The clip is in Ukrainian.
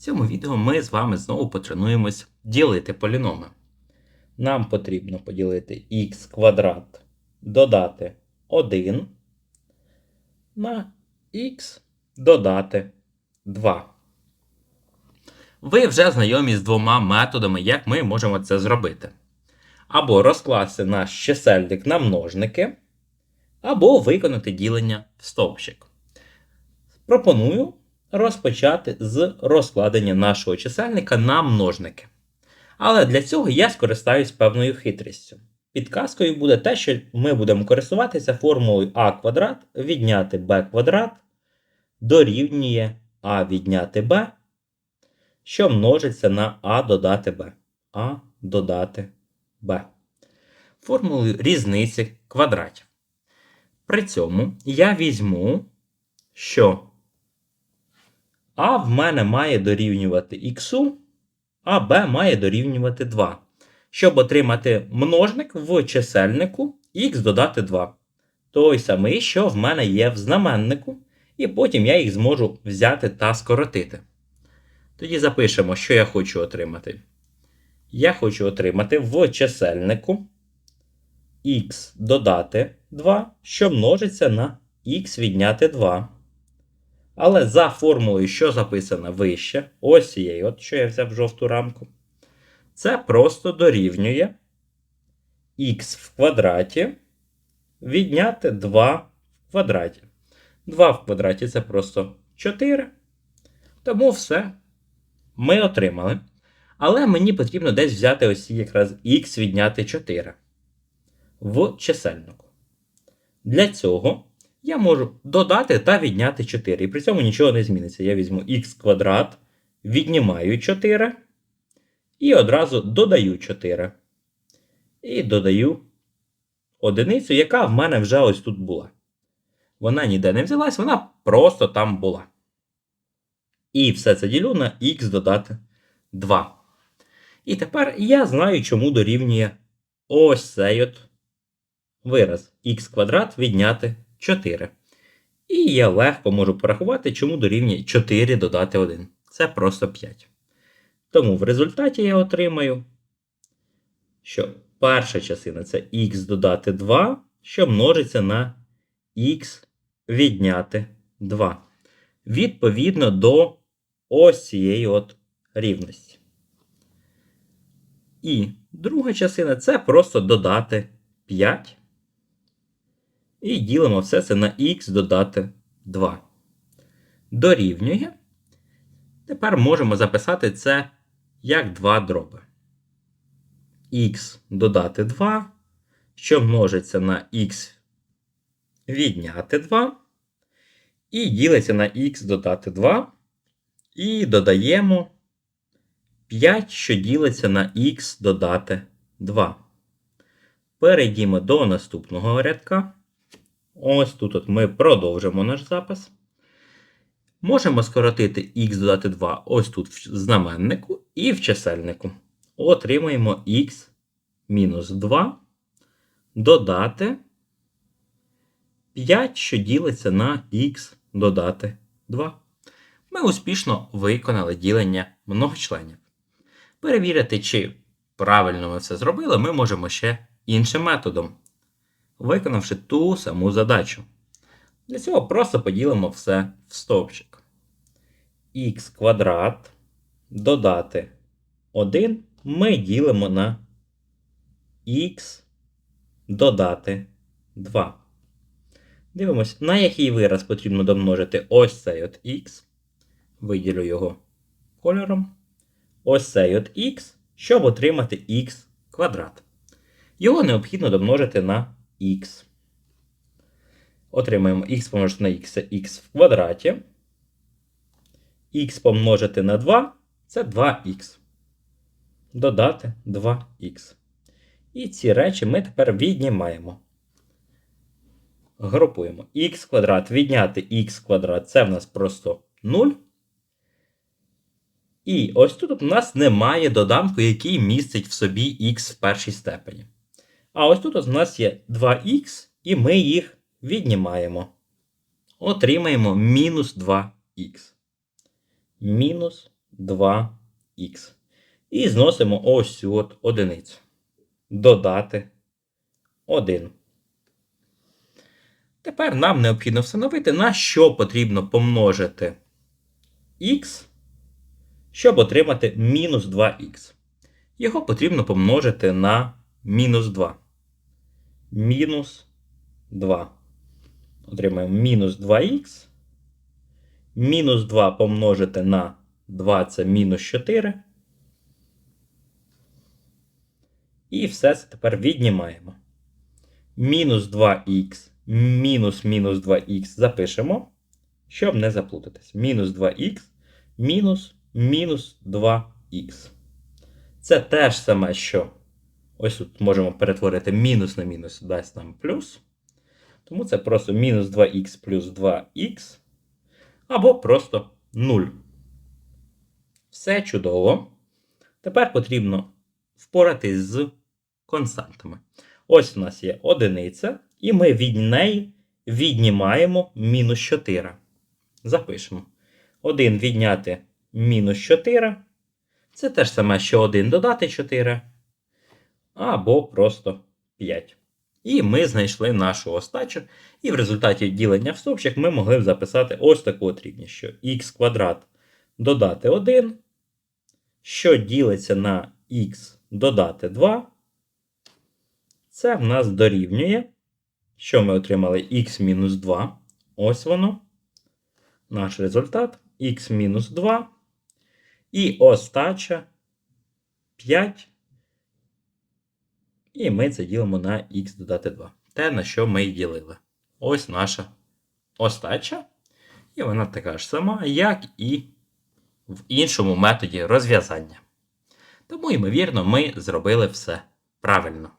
цьому відео ми з вами знову потренуємось ділити поліноми. Нам потрібно поділити х квадрат, додати 1 на х додати 2. Ви вже знайомі з двома методами, як ми можемо це зробити. Або розкласти наш чисельник на множники, або виконати ділення в стовпчик. Пропоную розпочати з розкладення нашого чисельника на множники. Але для цього я скористаюсь певною хитрістю. Підказкою буде те, що ми будемо користуватися формулою а квадрат відняти b квадрат дорівнює а відняти b, що множиться на а додати b. а додати b. Формулою різниці квадратів. При цьому я візьму, що а в мене має дорівнювати х, а b має дорівнювати 2. Щоб отримати множник в чисельнику х додати 2. Той самий, що в мене є в знаменнику, і потім я їх зможу взяти та скоротити. Тоді запишемо, що я хочу отримати. Я хочу отримати в чисельнику х додати 2, що множиться на х відняти 2. Але за формулою, що записана вище, ось цією, от що я взяв в жовту рамку, це просто дорівнює х в квадраті відняти 2 в квадраті. 2 в квадраті це просто 4. Тому все ми отримали. Але мені потрібно десь взяти ось якраз х відняти 4 в чисельнику. Для цього я можу додати та відняти 4. І при цьому нічого не зміниться. Я візьму х квадрат, віднімаю 4 і одразу додаю 4. І додаю одиницю, яка в мене вже ось тут була. Вона ніде не взялась, вона просто там була. І все це ділю на х додати 2. І тепер я знаю, чому дорівнює ось цей от вираз х квадрат відняти 4. І я легко можу порахувати, чому дорівнює 4 додати 1. Це просто 5. Тому в результаті я отримаю, що перша частина це х додати 2, що множиться на х відняти 2. Відповідно до ось цієї от рівності. І друга частина це просто додати 5. І ділимо все це на х додати 2. Дорівнює. Тепер можемо записати це як 2 дроби. х додати 2, що множиться на х відняти 2. І ділиться на х додати 2. І додаємо 5, що ділиться на х додати 2. Перейдімо до наступного рядка. Ось тут от ми продовжимо наш запис. Можемо скоротити х додати 2 ось тут в знаменнику і в чисельнику. Отримаємо х мінус 2 додати 5, що ділиться на х додати 2. Ми успішно виконали ділення многочленів. Перевірити, чи правильно ми все зробили, ми можемо ще іншим методом, виконавши ту саму задачу. Для цього просто поділимо все в стовпчик. х квадрат додати 1 ми ділимо на х додати 2. Дивимось, на який вираз потрібно домножити ось цей от х. Виділю його кольором. Ось цей от х, щоб отримати х квадрат. Його необхідно домножити на х. Отримаємо х помножити на х це х в квадраті. х помножити на 2 це 2х. Додати 2х. І ці речі ми тепер віднімаємо. Групуємо х квадрат відняти х квадрат це в нас просто 0. І ось тут у нас немає доданку, який містить в собі х в першій степені. А ось тут у нас є 2х, і ми їх віднімаємо. Отримаємо мінус 2х. Мінус 2х. І зносимо ось цю от одиницю. Додати 1. Тепер нам необхідно встановити, на що потрібно помножити х, щоб отримати мінус 2х. Його потрібно помножити на мінус 2. Мінус 2. Отримаємо мінус 2х. Мінус 2 помножити на 2 це мінус 4. І все це тепер віднімаємо. Мінус 2х мінус мінус 2х запишемо, щоб не заплутатись. Мінус 2х мінус мінус 2х. Це те ж саме, що ось тут можемо перетворити мінус на мінус, дасть нам плюс. Тому це просто мінус 2х плюс 2х. Або просто 0. Все чудово. Тепер потрібно впоратись з константами. Ось у нас є одиниця, і ми від неї віднімаємо мінус 4. Запишемо. 1 відняти мінус 4. Це те ж саме, що 1 додати 4. Або просто 5. І ми знайшли нашу остачу. І в результаті ділення в стовпчик ми могли б записати ось таку от що х квадрат додати 1, що ділиться на х додати 2. Це в нас дорівнює. Що ми отримали мінус 2. Ось воно. Наш результат мінус 2. І остача 5. І ми це ділимо на х додати 2. Те, на що ми й ділили. Ось наша остача. І вона така ж сама, як і в іншому методі розв'язання. Тому, ймовірно, ми зробили все правильно.